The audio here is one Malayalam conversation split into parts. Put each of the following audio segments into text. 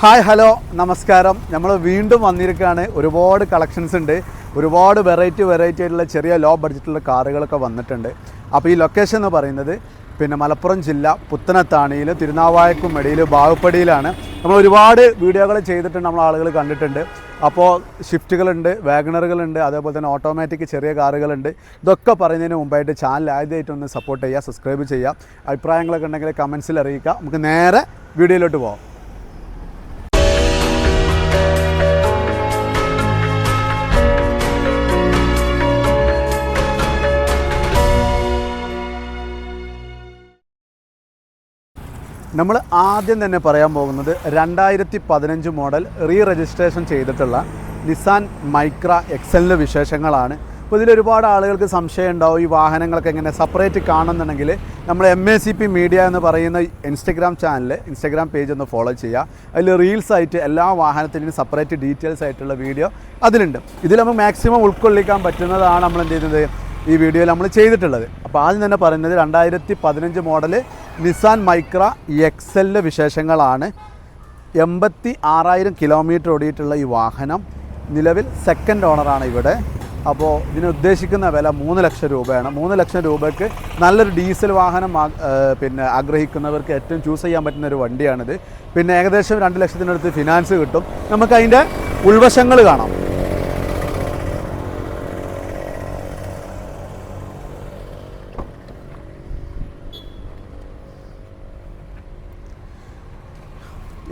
ഹായ് ഹലോ നമസ്കാരം. നമ്മൾ വീണ്ടും വന്നിരിക്കുകയാണ്. ഒരുപാട് കളക്ഷൻസ് ഉണ്ട്. ഒരുപാട് വെറൈറ്റി വെറൈറ്റി ആയിട്ടുള്ള ചെറിയ ലോ ബഡ്ജറ്റുള്ള കാറുകളൊക്കെ വന്നിട്ടുണ്ട്. അപ്പോൾ ഈ ലൊക്കേഷൻ എന്ന് പറയുന്നത് പിന്നെ മലപ്പുറം ജില്ല പുത്തനത്താണിയിൽ തിരുനാവായക്കും ഇടയിൽ നമ്മൾ ഒരുപാട് വീഡിയോകൾ ചെയ്തിട്ടുണ്ട് നമ്മൾ ആളുകൾ കണ്ടിട്ടുണ്ട്. അപ്പോൾ ഷിഫ്റ്റുകളുണ്ട് വാഗണറുകളുണ്ട് അതേപോലെ തന്നെ ഓട്ടോമാറ്റിക് ചെറിയ കാറുകളുണ്ട്. ഇതൊക്കെ പറയുന്നതിന് മുമ്പായിട്ട് ചാനൽ ആദ്യമായിട്ട് ഒന്ന് സപ്പോർട്ട് ചെയ്യുക സബ്സ്ക്രൈബ് ചെയ്യുക. അഭിപ്രായങ്ങളൊക്കെ ഉണ്ടെങ്കിൽ കമൻസിൽ അറിയിക്കുക. നമുക്ക് നേരെ വീഡിയോയിലോട്ട് പോകാം നമ്മൾ ആദ്യം തന്നെ പറയാൻ പോകുന്നത് രണ്ടായിരത്തി പതിനഞ്ച് മോഡൽ റീ രജിസ്ട്രേഷൻ ചെയ്തിട്ടുള്ള നിസാൻ മൈക്ര എക്സലിന്റെ വിശേഷങ്ങളാണ്. അപ്പോൾ ഇതിലൊരുപാട് ആളുകൾക്ക് സംശയം ഉണ്ടാവും. ഈ വാഹനങ്ങളൊക്കെ എങ്ങനെ സെപ്പറേറ്റ് കാണുന്നുണ്ടെങ്കിൽ നമ്മൾ M A C P media എന്ന് പറയുന്ന ഇൻസ്റ്റഗ്രാം ചാനൽ ഇൻസ്റ്റഗ്രാം പേജ് ഒന്ന് ഫോളോ ചെയ്യുക. അതിൽ റീൽസ് ആയിട്ട് എല്ലാ വാഹനത്തിന്റെയും സെപ്പറേറ്റ് ഡീറ്റെയിൽസ് ആയിട്ടുള്ള വീഡിയോ അതിലുണ്ട്. ഇതിൽ നമുക്ക് മാക്സിമം ഉൾക്കൊള്ളിക്കാൻ പറ്റുന്നതാണ് നമ്മൾ എന്ത് ചെയ്യുന്നത്? ഈ വീഡിയോയിൽ നമ്മൾ ചെയ്തിട്ടുള്ളത്. അപ്പോൾ ആദ്യം തന്നെ പറയുന്നത് രണ്ടായിരത്തി പതിനഞ്ച് മോഡൽ നിസാൻ മൈക്ര എക്സലിന്റെ വിശേഷങ്ങളാണ്. എൺപത്തി ആറായിരം കിലോമീറ്റർ ഓടിയിട്ടുള്ള ഈ വാഹനം നിലവിൽ സെക്കൻഡ് ഓണറാണ് ഇവിടെ. അപ്പോൾ ഇതിന് ഉദ്ദേശിക്കുന്ന വില മൂന്ന് ലക്ഷം രൂപയാണ്. മൂന്ന് ലക്ഷം രൂപയ്ക്ക് നല്ലൊരു ഡീസൽ വാഹനം പിന്നെ ആഗ്രഹിക്കുന്നവർക്ക് ഏറ്റവും ചൂസ് ചെയ്യാൻ പറ്റുന്ന ഒരു വണ്ടിയാണിത്. പിന്നെ ഏകദേശം രണ്ട് ലക്ഷത്തിനടുത്ത് ഫിനാൻസ് കിട്ടും. നമുക്ക് അതിന്റെ ഉൾവശങ്ങൾ കാണാം.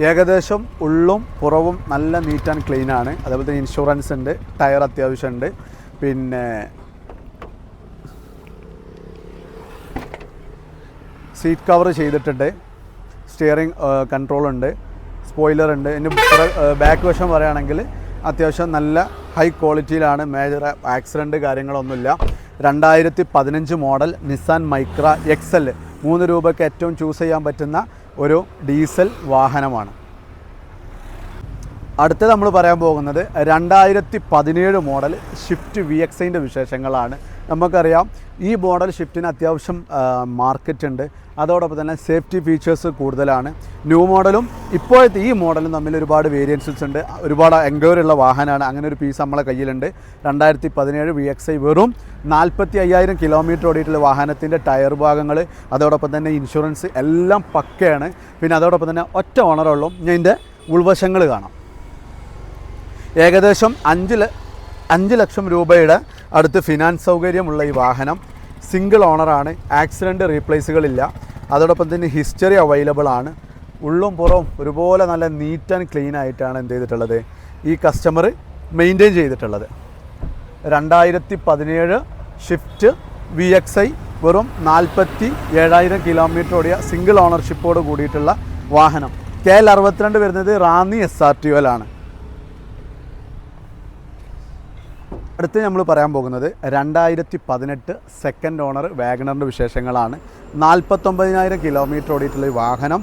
ഏകദേശം ഉള്ളും പുറവും നല്ല നീറ്റ് ആൻഡ് ക്ലീൻ ആണ്. അതേപോലെ തന്നെ ഇൻഷുറൻസ് ഉണ്ട് ടയർ അത്യാവശ്യമുണ്ട് പിന്നെ സീറ്റ് കവർ ചെയ്തിട്ടുണ്ട്. സ്റ്റിയറിംഗ് കൺട്രോൾ ഉണ്ട്. സ്പോയിലർ ഉണ്ട്. ഇനി ബാക്ക് വശം പറയുകയാണെങ്കിൽ അത്യാവശ്യം നല്ല ഹൈ ക്വാളിറ്റിയിലാണ് മേജർ ആക്സിഡന്റ് കാര്യങ്ങളൊന്നുമില്ല. രണ്ടായിരത്തി പതിനഞ്ച് മോഡൽ നിസാൻ മൈക്ര എക്സൽ മൂന്ന് രൂപയ്ക്ക് ഏറ്റവും ചൂസ് ചെയ്യാൻ പറ്റുന്ന ഒരു ഡീസൽ വാഹനമാണ്. അടുത്തത് നമ്മൾ പറയാൻ പോകുന്നത് രണ്ടായിരത്തി പതിനേഴ് മോഡൽ ഷിഫ്റ്റ് വി എക്സിന്റെ വിശേഷങ്ങളാണ്. നമുക്കറിയാം ഈ മോഡൽ ഷിഫ്റ്റിന് അത്യാവശ്യം മാർക്കറ്റ് ഉണ്ട്. അതോടൊപ്പം തന്നെ സേഫ്റ്റി ഫീച്ചേഴ്സ് കൂടുതലാണ്. ന്യൂ മോഡലും ഇപ്പോഴത്തെ ഈ മോഡലും തമ്മിൽ ഒരുപാട് വേരിയൻസസ് ഉണ്ട്. ഒരുപാട് എൻക്വയറി ഉള്ള വാഹനമാണ്. അങ്ങനെ ഒരു പീസ് നമ്മളെ കയ്യിലുണ്ട്. രണ്ടായിരത്തി പതിനേഴ് വി എക്സ് ഐ വെറും നാൽപ്പത്തി അയ്യായിരം കിലോമീറ്റർ ഓടിയിട്ടുള്ള വാഹനത്തിന്റെ ടയർ ഭാഗങ്ങൾ അതോടൊപ്പം തന്നെ ഇൻഷുറൻസ് എല്ലാം പക്കയാണ്. പിന്നെ അതോടൊപ്പം തന്നെ ഒറ്റ ഓണറുള്ളൂ ഞാൻ ഇതിന്റെ ഉൾവശങ്ങൾ കാണാം. ഏകദേശം അഞ്ച് അഞ്ച് ലക്ഷം രൂപയുടെ അടുത്ത് ഫിനാൻസ് സൗകര്യമുള്ള ഈ വാഹനം സിംഗിൾ ഓണറാണ് ആക്സിഡന്റ് റീപ്ലേസുകളില്ല അതോടൊപ്പം തന്നെ ഹിസ്റ്ററി അവൈലബിൾ ആണ്. ഉള്ളും പുറവും ഒരുപോലെ നല്ല നീറ്റ് ആൻഡ് ക്ലീൻ ആയിട്ടാണ് എന്ത് ചെയ്തിട്ടുള്ളത്? ഈ കസ്റ്റമർ മെയിന്റെയിൻ ചെയ്തിട്ടുള്ളത്. രണ്ടായിരത്തി പതിനേഴ് ഷിഫ്റ്റ് വി എക്സ് ഐ വെറും നാൽപ്പത്തി ഏഴായിരം കിലോമീറ്റർ ഓടിയ സിംഗിൾ ഓണർഷിപ്പോട് കൂടിയിട്ടുള്ള വാഹനം. കെ എൽ അറുപത്തിരണ്ട് വരുന്നത് റാന്നി എസ് ആർ ടി ഒയിലാണ് അടുത്ത് നമ്മൾ പറയാൻ പോകുന്നത് രണ്ടായിരത്തി പതിനെട്ട് സെക്കൻഡ് ഓണർ വാഗണറിന്റെ വിശേഷങ്ങളാണ്. നാൽപ്പത്തൊമ്പതിനായിരം കിലോമീറ്റർ ഓടിയിട്ടുള്ള ഈ വാഹനം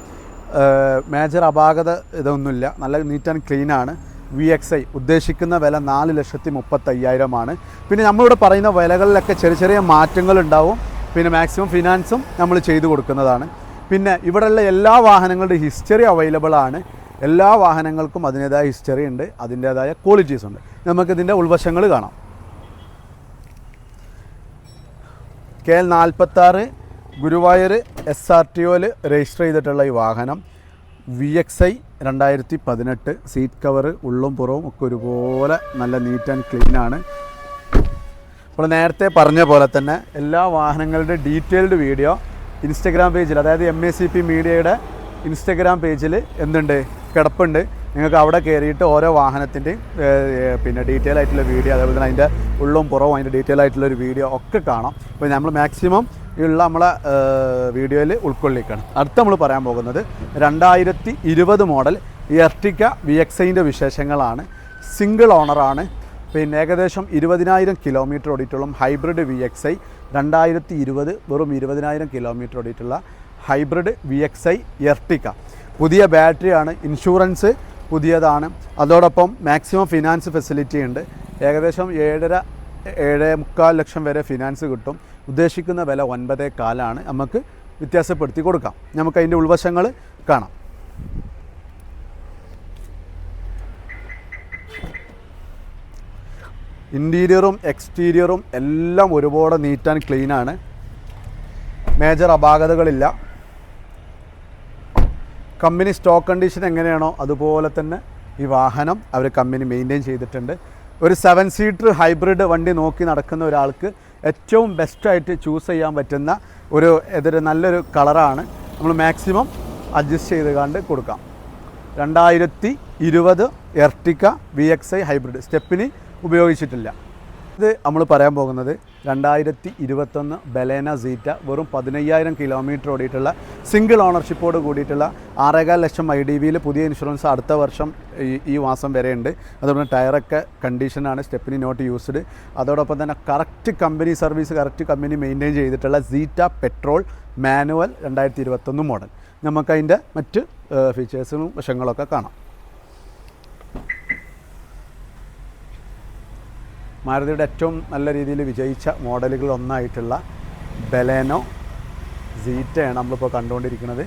മേജർ അപാകത ഇതൊന്നുമില്ല. നല്ല നീറ്റ് ആൻഡ് ക്ലീൻ ആണ്. വി എക്സ് ഐ ഉദ്ദേശിക്കുന്ന വില നാല് ലക്ഷത്തി മുപ്പത്തയ്യായിരമാണ്. പിന്നെ നമ്മളിവിടെ പറയുന്ന വിലകളിലൊക്കെ ചെറിയ ചെറിയ മാറ്റങ്ങൾ ഉണ്ടാവും. പിന്നെ മാക്സിമം ഫിനാൻസും നമ്മൾ ചെയ്തു കൊടുക്കുന്നതാണ്. പിന്നെ ഇവിടെയുള്ള എല്ലാ വാഹനങ്ങളുടെ ഹിസ്റ്ററി അവൈലബിൾ ആണ്. എല്ലാ വാഹനങ്ങൾക്കും അതിന്റേതായ ഹിസ്റ്ററി ഉണ്ട് അതിന്റേതായ ക്വാളിറ്റീസ് ഉണ്ട്. നമുക്കിതിന്റെ ഉൾവശങ്ങൾ കാണാം. കെ എൽ നാൽപ്പത്താറ് ഗുരുവായൂർ എസ് ആർ ടി ഒയിൽ രജിസ്റ്റർ ചെയ്തിട്ടുള്ള ഈ വാഹനം വി എക്സ് ഐ രണ്ടായിരത്തി പതിനെട്ട് സീറ്റ് കവർ ഉള്ളും പുറവും ഒക്കെ ഒരുപോലെ നല്ല നീറ്റ് ആൻഡ് ക്ലീൻ ആണ്. അപ്പോൾ നേരത്തെ പറഞ്ഞ പോലെ തന്നെ എല്ലാ വാഹനങ്ങളുടെ ഡീറ്റെയിൽഡ് വീഡിയോ ഇൻസ്റ്റഗ്രാം പേജിൽ അതായത് എം എ സി പി മീഡിയയുടെ ഇൻസ്റ്റഗ്രാം പേജിൽ എന്തുണ്ട്? കിടപ്പുണ്ട്. നിങ്ങൾക്ക് അവിടെ കയറിയിട്ട് ഓരോ വാഹനത്തിന്റെയും പിന്നെ ഡീറ്റെയിൽ ആയിട്ടുള്ള വീഡിയോ അതേപോലെ തന്നെ അതിന്റെ ഉള്ളും പുറവും അതിന്റെ ഡീറ്റെയിൽ ആയിട്ടുള്ള ഒരു വീഡിയോ ഒക്കെ കാണാം. അപ്പോൾ നമ്മൾ മാക്സിമം ഉള്ള നമ്മളെ വീഡിയോയിൽ ഉൾക്കൊള്ളിക്കണം. അടുത്ത നമ്മൾ പറയാൻ പോകുന്നത് രണ്ടായിരത്തി ഇരുപത് മോഡൽ എർട്ടിക്ക വി എക്സ് ഐന്റെ വിശേഷങ്ങളാണ് സിംഗിൾ ഓണറാണ് പിന്നെ ഏകദേശം ഇരുപതിനായിരം കിലോമീറ്റർ ഓടിയിട്ടുള്ള ഹൈബ്രിഡ് വി എക്സ് ഐ. രണ്ടായിരത്തി ഇരുപത് വെറും ഇരുപതിനായിരം kilometre ഓടിയിട്ടുള്ള hybrid V X I Ertiga പുതിയ ബാറ്ററിയാണ് ഇൻഷുറൻസ് പുതിയതാണ്. അതോടൊപ്പം മാക്സിമം ഫിനാൻസ് ഫെസിലിറ്റി ഉണ്ട്. ഏകദേശം ഏഴര ഏഴ് മുക്കാൽ ലക്ഷം വരെ ഫിനാൻസ് കിട്ടും. ഉദ്ദേശിക്കുന്ന വില ഒൻപതേ കാലാണ്. നമുക്ക് വ്യത്യാസപ്പെടുത്തി കൊടുക്കാം. നമുക്ക് അതിന്റെ ഉൾവശങ്ങൾ കാണാം. ഇന്റീരിയറും എക്സ്റ്റീരിയറും എല്ലാം ഒരുപാട് നീറ്റ് ആൻഡ് ക്ലീനാണ്. മേജർ അപാകതകളില്ല. കമ്പനി സ്റ്റോക്ക് കണ്ടീഷൻ എങ്ങനെയാണോ അതുപോലെ തന്നെ ഈ വാഹനം അവർ കമ്പനി മെയിന്റെയിൻ ചെയ്തിട്ടുണ്ട്. ഒരു സെവൻ സീറ്റർ ഹൈബ്രിഡ് വണ്ടി നോക്കി നടക്കുന്ന ഒരാൾക്ക് ഏറ്റവും ബെസ്റ്റായിട്ട് ചൂസ് ചെയ്യാൻ പറ്റുന്ന ഒരു ഇതൊരു നല്ലൊരു കളറാണ് നമ്മൾ മാക്സിമം അഡ്ജസ്റ്റ് ചെയ്ത് കണ്ട് കൊടുക്കാം. രണ്ടായിരത്തി ഇരുപത് Ertiga V X I hybrid stepney ഉപയോഗിച്ചിട്ടില്ല. ഇത് നമ്മൾ പറയാൻ പോകുന്നത് രണ്ടായിരത്തി ഇരുപത്തൊന്ന് ബലേന സീറ്റ വെറും പതിനയ്യായിരം കിലോമീറ്റർ ഓടിയിട്ടുള്ള സിംഗിൾ ഓണർഷിപ്പോട് കൂടിയിട്ടുള്ള ആറേകാൽ ലക്ഷം ഐ ഡി വിയിൽ പുതിയ ഇൻഷുറൻസ് അടുത്ത വർഷം ഈ ഈ മാസം വരെ ഉണ്ട് അതുകൊണ്ട് ടയറൊക്കെ കണ്ടീഷനാണ് സ്റ്റെപ്പിനി നോട്ട് യൂസ്ഡ് അതോടൊപ്പം തന്നെ correct company service correct company maintain ചെയ്തിട്ടുള്ള സീറ്റ പെട്രോൾ മാനുവൽ രണ്ടായിരത്തി ഇരുപത്തൊന്ന് മോഡൽ നമുക്കതിന്റെ മറ്റ് ഫീച്ചേഴ്സും വശങ്ങളൊക്കെ കാണാം. മാരുതിയുടെ ഏറ്റവും നല്ല രീതിയിൽ വിജയിച്ച മോഡലുകൾ ഒന്നായിട്ടുള്ള ബലേനോ സീറ്റയാണ് നമ്മളിപ്പോൾ കണ്ടുകൊണ്ടിരിക്കുന്നത്.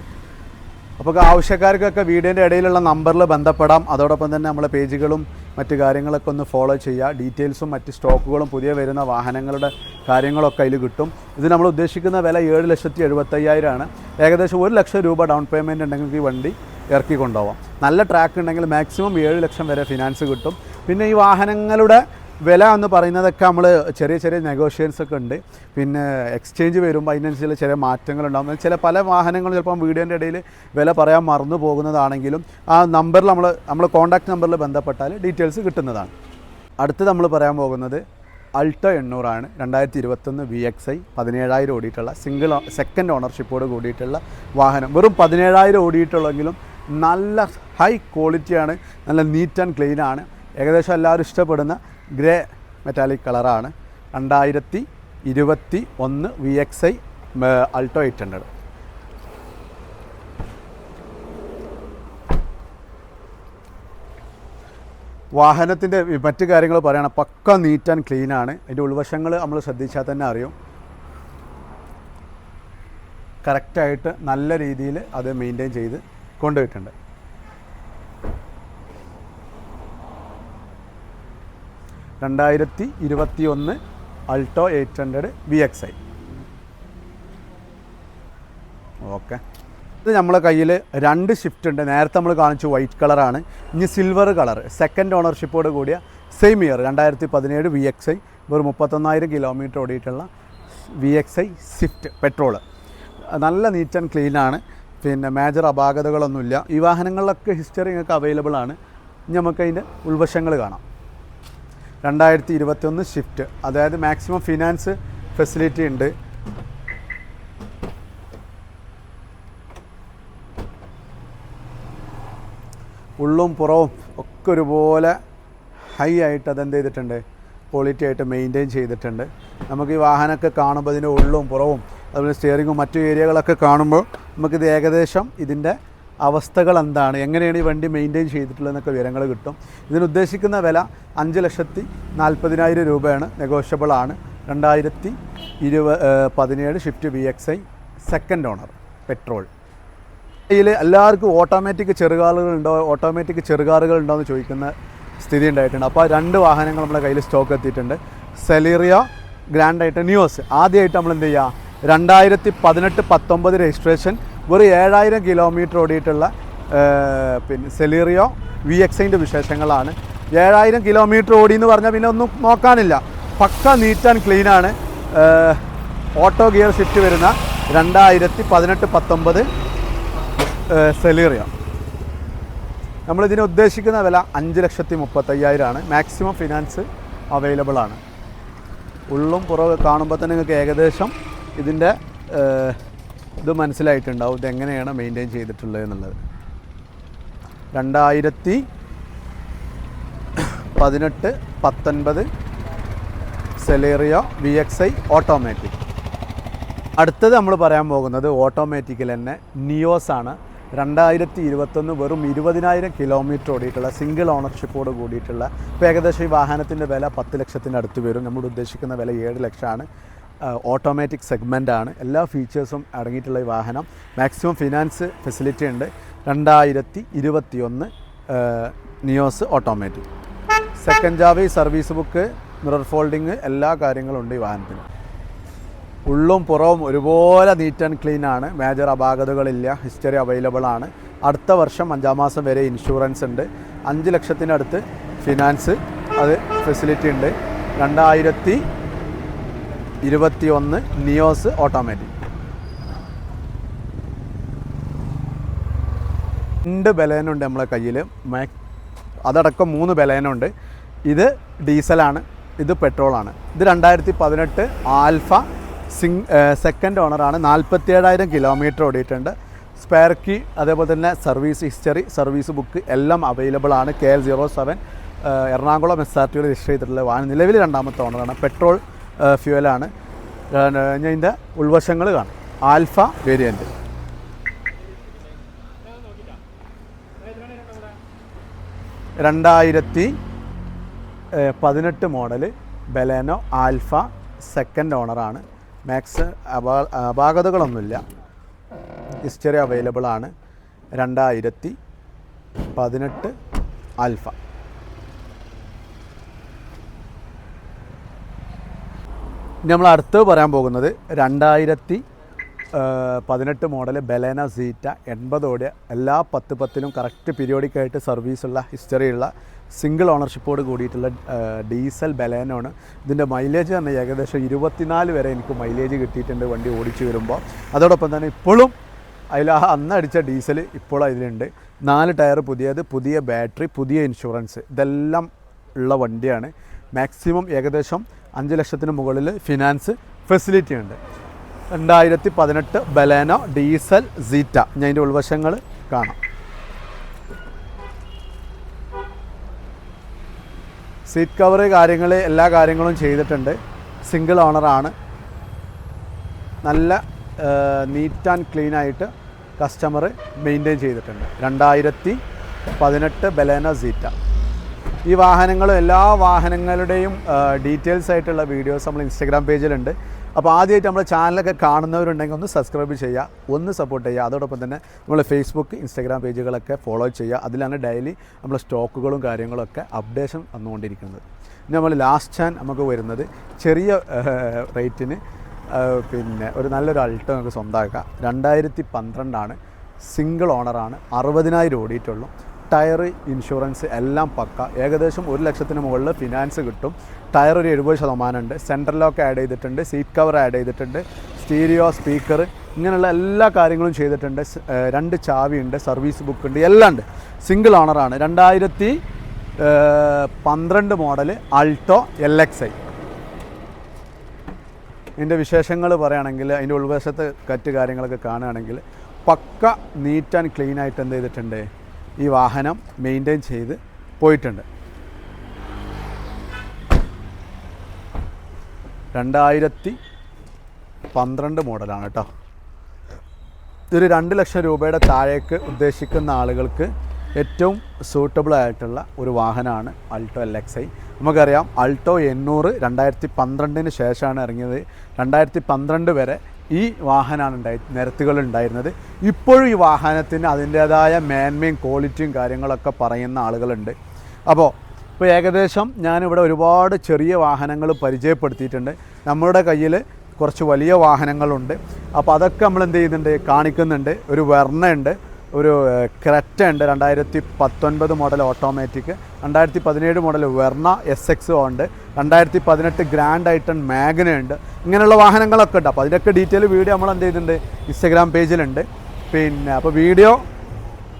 അപ്പോൾ ആവശ്യക്കാർക്കൊക്കെ വീടിന്റെ ഇടയിലുള്ള നമ്പറിൽ ബന്ധപ്പെടാം. അതോടൊപ്പം തന്നെ നമ്മളെ പേജുകളും മറ്റു കാര്യങ്ങളൊക്കെ ഒന്ന് ഫോളോ ചെയ്യുക. ഡീറ്റെയിൽസും മറ്റ് സ്റ്റോക്കുകളും പുതിയ വരുന്ന വാഹനങ്ങളുടെ കാര്യങ്ങളൊക്കെ അതിൽ കിട്ടും. ഇത് നമ്മൾ ഉദ്ദേശിക്കുന്ന വില ഏഴ് ലക്ഷത്തി എഴുപത്തയ്യായിരമാണ് ഏകദേശം ഒരു ലക്ഷം രൂപ ഡൗൺ പേയ്മെന്റ് ഉണ്ടെങ്കിൽ ഈ വണ്ടി ഇറക്കി കൊണ്ടുപോകാം നല്ല ട്രാക്ക് ഉണ്ടെങ്കിൽ മാക്സിമം ഏഴ് ലക്ഷം വരെ ഫിനാൻസ് കിട്ടും. പിന്നെ ഈ വാഹനങ്ങളുടെ വില എന്ന് പറയുന്നതൊക്കെ നമ്മൾ ചെറിയ ചെറിയ നെഗോഷിയേഷൻസ് ഒക്കെ ഉണ്ട്. പിന്നെ എക്സ്ചേഞ്ച് വരുമ്പോൾ അതിനനുസരിച്ച് ചില മാറ്റങ്ങൾ ഉണ്ടാകും ചില പല വാഹനങ്ങളും ചിലപ്പോൾ വീഡിയോന്റെ ഇടയിൽ വില പറയാൻ മറന്നു പോകുന്നതാണെങ്കിലും ആ നമ്പറിൽ നമ്മൾ നമ്മൾ കോൺടാക്ട് നമ്പറിൽ ബന്ധപ്പെട്ടാൽ ഡീറ്റെയിൽസ് കിട്ടുന്നതാണ്. അടുത്ത് നമ്മൾ പറയാൻ പോകുന്നത് അൾട്ടോ എണ്ണൂറാണ്. രണ്ടായിരത്തി ഇരുപത്തൊന്ന് വി എക്സ് ഐ പതിനേഴായിരം ഓടിയിട്ടുള്ള സിംഗിൾ സെക്കൻഡ് ഓണർഷിപ്പോട് കൂടിയിട്ടുള്ള വാഹനം. വെറും പതിനേഴായിരം ഓടിയിട്ടുള്ളെങ്കിലും നല്ല ഹൈ ക്വാളിറ്റിയാണ് നല്ല നീറ്റ് ആൻഡ് ക്ലീനാണ് ഏകദേശം എല്ലാവരും ഇഷ്ടപ്പെടുന്ന ഗ്രേ മെറ്റാലിക് കളറാണ് രണ്ടായിരത്തി ഇരുപത്തി ഒന്ന് V X I Alto eight hundred വാഹനത്തിന്റെ മറ്റു കാര്യങ്ങൾ പറയണം. പക്ക നീറ്റ് ആൻഡ് ക്ലീൻ ആണ്. അതിന്റെ ഉൾവശങ്ങൾ നമ്മൾ ശ്രദ്ധിച്ചാൽ തന്നെ അറിയും. കറക്റ്റായിട്ട് നല്ല രീതിയിൽ അത് മെയിന്റെയിൻ ചെയ്ത് കൊണ്ടുപോയിട്ടുണ്ട്. രണ്ടായിരത്തി ഇരുപത്തി ഒന്ന് Alto eight hundred V X I. Okay. ഇത് നമ്മളെ കയ്യിൽ രണ്ട് ഷിഫ്റ്റ് ഉണ്ട്. നേരത്തെ നമ്മൾ കാണിച്ചു വൈറ്റ് കളറാണ് ഇനി സിൽവർ കളർ സെക്കൻഡ് ഓണർഷിപ്പോട് കൂടിയ സെയിം ഇയർ രണ്ടായിരത്തി പതിനേഴ് വി എക്സ് ഐ. വെറും മുപ്പത്തൊന്നായിരം kilometre ഓടിയിട്ടുള്ള V X I Swift petrol നല്ല നീറ്റ് ആൻഡ് ക്ലീൻ ആണ്. പിന്നെ മേജർ അപാകതകളൊന്നുമില്ല. ഈ വാഹനങ്ങളിലൊക്കെ ഹിസ്റ്ററി നിങ്ങൾക്ക് അവൈലബിൾ ആണ്. ഇനി നമുക്കതിന്റെ ഉൾവശങ്ങൾ കാണാം. രണ്ടായിരത്തി ഇരുപത്തൊന്ന് ഷിഫ്റ്റ് അതായത് മാക്സിമം ഫിനാൻസ് ഫെസിലിറ്റി ഉണ്ട്. ഉള്ളും പുറവും ഒക്കെ ഒരുപോലെ ഹൈ ആയിട്ട് അതെന്ത് ചെയ്തിട്ടുണ്ട്? ക്വാളിറ്റി ആയിട്ട് മെയിന്റെയിൻ ചെയ്തിട്ടുണ്ട്. നമുക്ക് ഈ വാഹനമൊക്കെ കാണുമ്പോൾ ഇതിന്റെ ഉള്ളും പുറവും അതുപോലെ സ്റ്റിയറിങ്ങും മറ്റു ഏരിയകളൊക്കെ കാണുമ്പോൾ നമുക്കിത് ഏകദേശം ഇതിന്റെ അവസ്ഥകൾ എന്താണ് എങ്ങനെയാണ് ഈ വണ്ടി മെയിന്റെയിൻ ചെയ്തിട്ടുള്ളതെന്നൊക്കെ വിവരങ്ങൾ കിട്ടും. ഇതിനുദ്ദേശിക്കുന്ന വില അഞ്ച് ലക്ഷത്തി നാൽപ്പതിനായിരം രൂപയാണ്. നെഗോഷ്യബിൾ ആണ്. രണ്ടായിരത്തി ഇരുപ പതിനേഴ് Swift V X I second owner petrol ഇതിൽ എല്ലാവർക്കും ഓട്ടോമാറ്റിക് ചെറുകാറുകളുണ്ടോ? ഓട്ടോമാറ്റിക് ചെറുകാറുകൾ ഉണ്ടോ എന്ന് ചോദിക്കുന്ന സ്ഥിതി ഉണ്ടായിട്ടുണ്ട്. അപ്പോൾ രണ്ട് വാഹനങ്ങൾ നമ്മുടെ കയ്യിൽ സ്റ്റോക്ക് എത്തിയിട്ടുണ്ട്. സെലീറിയ ഗ്രാൻഡ് ആയിട്ട് ന്യൂസ് ആദ്യമായിട്ട് നമ്മൾ എന്ത് ചെയ്യുക രണ്ടായിരത്തി പതിനെട്ട് പത്തൊമ്പത് രജിസ്ട്രേഷൻ വെറും ഏഴായിരം കിലോമീറ്റർ ഓടിയിട്ടുള്ള പിന്നെ സെലീറിയോ വി എക്സിന്റെ വിശേഷങ്ങളാണ്. ഏഴായിരം കിലോമീറ്റർ ഓടി എന്ന് പറഞ്ഞാൽ പിന്നെ ഒന്നും നോക്കാനില്ല. പക്ക നീറ്റ് ആൻഡ് ക്ലീൻ ആണ്. ഓട്ടോ ഗിയർ ഷിഫ്റ്റ് വരുന്ന രണ്ടായിരത്തി പതിനെട്ട് പത്തൊമ്പത് സെലീറിയ. നമ്മളിതിന് ഉദ്ദേശിക്കുന്ന വില അഞ്ച് ലക്ഷത്തി മുപ്പത്തയ്യായിരമാണ് മാക്സിമം ഫിനാൻസ് അവൈലബിൾ ആണ്. ഉള്ളും പുറവ് കാണുമ്പോൾ തന്നെ നിങ്ങൾക്ക് ഏകദേശം ഇതിന്റെ ഇത് മനസ്സിലായിട്ടുണ്ടാവും ഇതെങ്ങനെയാണ് മെയിന്റെയിൻ ചെയ്തിട്ടുള്ളത് എന്നുള്ളത്. രണ്ടായിരത്തി പതിനെട്ട് പത്തൊൻപത് Celerio V X I automatic അടുത്തത് നമ്മൾ പറയാൻ പോകുന്നത് ഓട്ടോമാറ്റിക്കിൽ തന്നെ നിയോസ് ആണ്. രണ്ടായിരത്തി ഇരുപത്തൊന്ന് വെറും ഇരുപതിനായിരം കിലോമീറ്റർ ഓടിയിട്ടുള്ള സിംഗിൾ ഓണർഷിപ്പോട് കൂടിയിട്ടുള്ള ഇപ്പോൾ ഏകദേശം ഈ വാഹനത്തിന്റെ വില പത്ത് ലക്ഷത്തിന്റെ അടുത്ത് വരും. നമ്മൾ ഉദ്ദേശിക്കുന്ന വില ഏഴ് ലക്ഷമാണ്. ഓട്ടോമാറ്റിക് സെഗ്മെന്റ് ആണ്. എല്ലാ ഫീച്ചേഴ്സും അടങ്ങിയിട്ടുള്ള ഈ വാഹനം. മാക്സിമം ഫിനാൻസ് ഫെസിലിറ്റി ഉണ്ട്. രണ്ടായിരത്തി ഇരുപത്തി ഒന്ന് നിയോസ് ഓട്ടോമാറ്റിക് സെക്കൻഡ് ജാവി സർവീസ് ബുക്ക് മിറർ ഫോൾഡിങ് എല്ലാ കാര്യങ്ങളും ഉണ്ട് ഈ വാഹനത്തിന്. ഉള്ളും പുറവും ഒരുപോലെ നീറ്റ് ആൻഡ് ക്ലീൻ ആണ്. മേജർ അപാകതകളില്ല. ഹിസ്റ്ററി അവൈലബിൾ ആണ്. അടുത്ത വർഷം അഞ്ചാം മാസം വരെ ഇൻഷുറൻസ് ഉണ്ട്. അഞ്ച് ലക്ഷത്തിനടുത്ത് ഫിനാൻസ് അത് ഫെസിലിറ്റി ഉണ്ട്. രണ്ടായിരത്തി ഇരുപത്തി ഒന്ന് നിയോസ് ഓട്ടോമാറ്റിക്. രണ്ട് ബലേനുണ്ട് നമ്മളെ കയ്യിൽ മാക് അതടക്കം മൂന്ന് ബലേനുണ്ട്. ഇത് ഡീസലാണ് ഇത് പെട്രോളാണ്. ഇത് രണ്ടായിരത്തി പതിനെട്ട് ആൽഫ സിംഗ് സെക്കൻഡ് ഓണറാണ്. നാൽപ്പത്തി ഏഴായിരം കിലോമീറ്റർ ഓടിയിട്ടുണ്ട്. സ്പെയർ കീ അതേപോലെ തന്നെ സർവീസ് ഹിസ്റ്ററി സർവീസ് ബുക്ക് എല്ലാം അവൈലബിൾ ആണ് K L zero seven Ernakulam S R ടിയിൽ രജിസ്റ്റർ ചെയ്തിട്ടുള്ള വാഹനം. നിലവിൽ രണ്ടാമത്തെ ഓണറാണ്. പെട്രോൾ ഫ്യൂവലാണ് ഞാൻ ഇതിന്റെ ഉൾവശങ്ങൾ കാണും. ആൽഫ വേരിയന്റ് രണ്ടായിരത്തി പതിനെട്ട് മോഡൽ ബലേനോ ആൽഫ സെക്കൻഡ് ഓണറാണ് മാക്സ് അപാ അപാകതകളൊന്നുമില്ല. ഹിസ്റ്ററി അവൈലബിൾ ആണ്. രണ്ടായിരത്തി പതിനെട്ട് ആൽഫ. നമ്മൾ അടുത്ത് പറയാൻ പോകുന്നത് രണ്ടായിരത്തി പതിനെട്ട് മോഡൽ ബലേന സീറ്റ എൺപതോടെ എല്ലാ പത്ത് പത്തിലും കറക്റ്റ് പീരിയോഡിക്കായിട്ട് സർവീസുള്ള ഹിസ്റ്ററിയുള്ള സിംഗിൾ ഓണർഷിപ്പോട് കൂടിയിട്ടുള്ള ഡീസൽ ബലേനാണ്. ഇതിന്റെ മൈലേജ് തന്നെ ഏകദേശം ഇരുപത്തിനാല് വരെ എനിക്ക് മൈലേജ് കിട്ടിയിട്ടുണ്ട് വണ്ടി ഓടിച്ചു വരുമ്പോൾ അതോടൊപ്പം തന്നെ ഇപ്പോഴും അതിൽ ആ അന്ന് അടിച്ച ഡീസൽ ഇപ്പോൾ അതിലുണ്ട്. നാല് ടയർ പുതിയത് പുതിയ ബാറ്ററി പുതിയ ഇൻഷുറൻസ് ഇതെല്ലാം ഉള്ള വണ്ടിയാണ്. മാക്സിമം ഏകദേശം അഞ്ച് ലക്ഷത്തിന് മുകളിൽ ഫിനാൻസ് ഫെസിലിറ്റി ഉണ്ട്. രണ്ടായിരത്തി പതിനെട്ട് ബലേനോ ഡീസൽ സീറ്റ. ഞാൻ ഉൾവശങ്ങൾ കാണാം. സീറ്റ് കവർ കാര്യങ്ങൾ എല്ലാ കാര്യങ്ങളും ചെയ്തിട്ടുണ്ട്. സിംഗിൾ ഓണറാണ് നല്ല നീറ്റ് ആൻഡ് ക്ലീൻ ആയിട്ട് കസ്റ്റമർ മെയിന്റെയിൻ ചെയ്തിട്ടുണ്ട്. രണ്ടായിരത്തി പതിനെട്ട് ബലേന സീറ്റ. ഈ വാഹനങ്ങളും എല്ലാ വാഹനങ്ങളുടെയും ഡീറ്റെയിൽസ് ആയിട്ടുള്ള വീഡിയോസ് നമ്മൾ ഇൻസ്റ്റാഗ്രാം പേജിലുണ്ട് അപ്പോൾ ആദ്യമായിട്ട് നമ്മുടെ ചാനലൊക്കെ കാണുന്നവരുണ്ടെങ്കിൽ ഒന്ന് സബ്സ്ക്രൈബ് ചെയ്യുക ഒന്ന് സപ്പോർട്ട് ചെയ്യുക. അതോടൊപ്പം തന്നെ നമ്മൾ ഫേസ്ബുക്ക് ഇൻസ്റ്റാഗ്രാം പേജുകളൊക്കെ ഫോളോ ചെയ്യുക. അതിലാണ് ഡെയിലി നമ്മൾ സ്റ്റോക്കുകളും കാര്യങ്ങളൊക്കെ അപ്ഡേഷൻ വന്നുകൊണ്ടിരിക്കുന്നത്. ഇനി നമ്മൾ ലാസ്റ്റ് ചാൻ നമുക്ക് വരുന്നത് ചെറിയ റേറ്റിന് പിന്നെ ഒരു നല്ലൊരു അൾട്ടോ നമുക്ക് സ്വന്തമാക്കാം. രണ്ടായിരത്തി പന്ത്രണ്ടാണ് സിംഗിൾ ഓണറാണ് അറുപതിനായിരം ഓടിയിട്ടുള്ളൂ. ടയർ ഇൻഷുറൻസ് എല്ലാം പക്ക. ഏകദേശം ഒരു ലക്ഷത്തിന് മുകളിൽ ഫിനാൻസ് കിട്ടും. ടയർ ഒരു എഴുപത് ശതമാനം ഉണ്ട് സെൻട്രൽ ലോക്ക് ആഡ് ചെയ്തിട്ടുണ്ട്. സീറ്റ് കവർ ആഡ് ചെയ്തിട്ടുണ്ട്. സ്റ്റീരിയോ സ്പീക്കർ ഇങ്ങനെയുള്ള എല്ലാ കാര്യങ്ങളും ചെയ്തിട്ടുണ്ട്. രണ്ട് ചാവിയുണ്ട്. സർവീസ് ബുക്ക് ഉണ്ട്. എല്ലാം ഉണ്ട്. സിംഗിൾ ഓണറാണ് രണ്ടായിരത്തി പന്ത്രണ്ട് model Alto L X I ഇതിന്റെ വിശേഷങ്ങൾ പറയുകയാണെങ്കിൽ അതിന്റെ ഉൾവശത്ത് കറ്റ് കാര്യങ്ങളൊക്കെ കാണുകയാണെങ്കിൽ പക്ക നീറ്റ് ആൻഡ് ക്ലീൻ ആയിട്ട് എന്ത് ചെയ്തിട്ടുണ്ട്? ഈ വാഹനം മെയിന്റെയിൻ ചെയ്ത് പോയിട്ടുണ്ട്. രണ്ടായിരത്തി പന്ത്രണ്ട് മോഡലാണ് കേട്ടോ. ഇതൊരു രണ്ട് ലക്ഷം രൂപയുടെ താഴേക്ക് ഉദ്ദേശിക്കുന്ന ആളുകൾക്ക് ഏറ്റവും സൂട്ടബിൾ ആയിട്ടുള്ള ഒരു വാഹനമാണ് അൾട്ടോ എൽ എക്സ് ഐ നമുക്കറിയാം അൾട്ടോ എണ്ണൂറ് രണ്ടായിരത്തി പന്ത്രണ്ടിന് ശേഷമാണ് ഇറങ്ങിയത്. രണ്ടായിരത്തി പന്ത്രണ്ട് വരെ ഈ വാഹനമാണ് ഉണ്ടായി നിരത്തുകൾ ഉണ്ടായിരുന്നത്. ഇപ്പോഴും ഈ വാഹനത്തിന് അതിന്റേതായ മേന്മയും ക്വാളിറ്റിയും കാര്യങ്ങളൊക്കെ പറയുന്ന ആളുകളുണ്ട്. അപ്പോൾ ഇപ്പോൾ ഏകദേശം ഞാനിവിടെ ഒരുപാട് ചെറിയ വാഹനങ്ങൾ പരിചയപ്പെടുത്തിയിട്ടുണ്ട്. നമ്മുടെ കയ്യിൽ കുറച്ച് വലിയ വാഹനങ്ങളുണ്ട്. അപ്പോൾ അതൊക്കെ നമ്മൾ എന്ത് ചെയ്യുന്നുണ്ട്? കാണിക്കുന്നുണ്ട്. ഒരു വെർണയുണ്ട്. ഒരു ക്രറ്റ ഉണ്ട് രണ്ടായിരത്തി പത്തൊൻപത് മോഡൽ ഓട്ടോമാറ്റിക്. രണ്ടായിരത്തി പതിനേഴ് മോഡൽ വെർണ എസ് എക്സ് ഉണ്ട്. രണ്ടായിരത്തി പതിനെട്ട് ഗ്രാൻഡ് ഐട്ടൺ മാഗ്ന ഉണ്ട് ഇങ്ങനെയുള്ള വാഹനങ്ങളൊക്കെ ഉണ്ട്. അപ്പോൾ അതിന്റെയൊക്കെ ഡീറ്റെയിൽ വീഡിയോ നമ്മൾ എന്ത് ചെയ്തിട്ടുണ്ട്? ഇൻസ്റ്റഗ്രാം പേജിലുണ്ട്. പിന്നെ അപ്പോൾ വീഡിയോ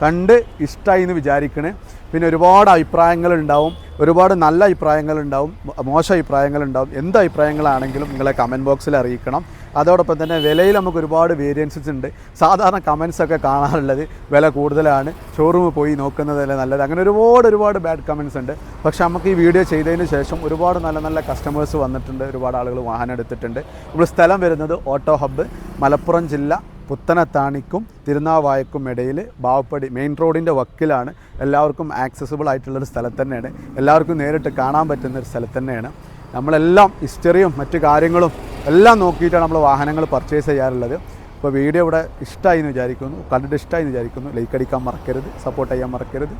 കണ്ട് ഇഷ്ടമായി എന്ന് വിചാരിക്കണേ. പിന്നെ ഒരുപാട് അഭിപ്രായങ്ങൾ ഉണ്ടാവും ഒരുപാട് നല്ല അഭിപ്രായങ്ങളുണ്ടാവും. ഉണ്ടാവും മോശം അഭിപ്രായങ്ങളുണ്ടാവും. എന്ത് അഭിപ്രായങ്ങളാണെങ്കിലും നിങ്ങളെ കമന്റ് ബോക്സിൽ അറിയിക്കണം. അതോടൊപ്പം തന്നെ വിലയിൽ നമുക്ക് ഒരുപാട് വേരിയൻസസ് ഉണ്ട്. സാധാരണ കമൻസ് ഒക്കെ കാണാറുള്ളത് വില കൂടുതലാണ്. ഷോറൂമിൽ പോയി നോക്കുന്നതല്ലേ നല്ലത്. അങ്ങനെ ഒരുപാട് ഒരുപാട് ബാഡ് കമൻസ് ഉണ്ട്. പക്ഷേ നമുക്ക് ഈ വീഡിയോ ചെയ്തതിന് ശേഷം ഒരുപാട് നല്ല നല്ല കസ്റ്റമേഴ്സ് വന്നിട്ടുണ്ട്. ഒരുപാട് ആളുകൾ വാഹനം എടുത്തിട്ടുണ്ട്. നമ്മൾ സ്ഥലം വരുന്നത് ഓട്ടോ ഹബ്ബ് മലപ്പുറം ജില്ല പുത്തനത്താണിക്കും തിരുനാവായക്കും ഇടയിൽ ബാവപ്പടി മെയിൻ റോഡിന്റെ വക്കിലാണ്. എല്ലാവർക്കും ആക്സസിബിൾ ആയിട്ടുള്ളൊരു സ്ഥലത്ത് തന്നെയാണ്. എല്ലാവർക്കും നേരിട്ട് കാണാൻ പറ്റുന്ന ഒരു സ്ഥലത്ത് തന്നെയാണ്. നമ്മളെല്ലാം ഹിസ്റ്ററിയും മറ്റു കാര്യങ്ങളും എല്ലാം നോക്കിയിട്ടാണ് നമ്മൾ വാഹനങ്ങൾ പർച്ചേസ് ചെയ്യാറുള്ളത്. അപ്പോൾ വീഡിയോ ഇവിടെ ഇഷ്ടമായി എന്ന് വിചാരിക്കുന്നു. കണ്ടിട്ട് ഇഷ്ടമായി എന്ന് വിചാരിക്കുന്നു. ലൈക്ക് അടിക്കാൻ മറക്കരുത് സപ്പോർട്ട് ചെയ്യാൻ മറക്കരുത്.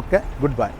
Okay good bye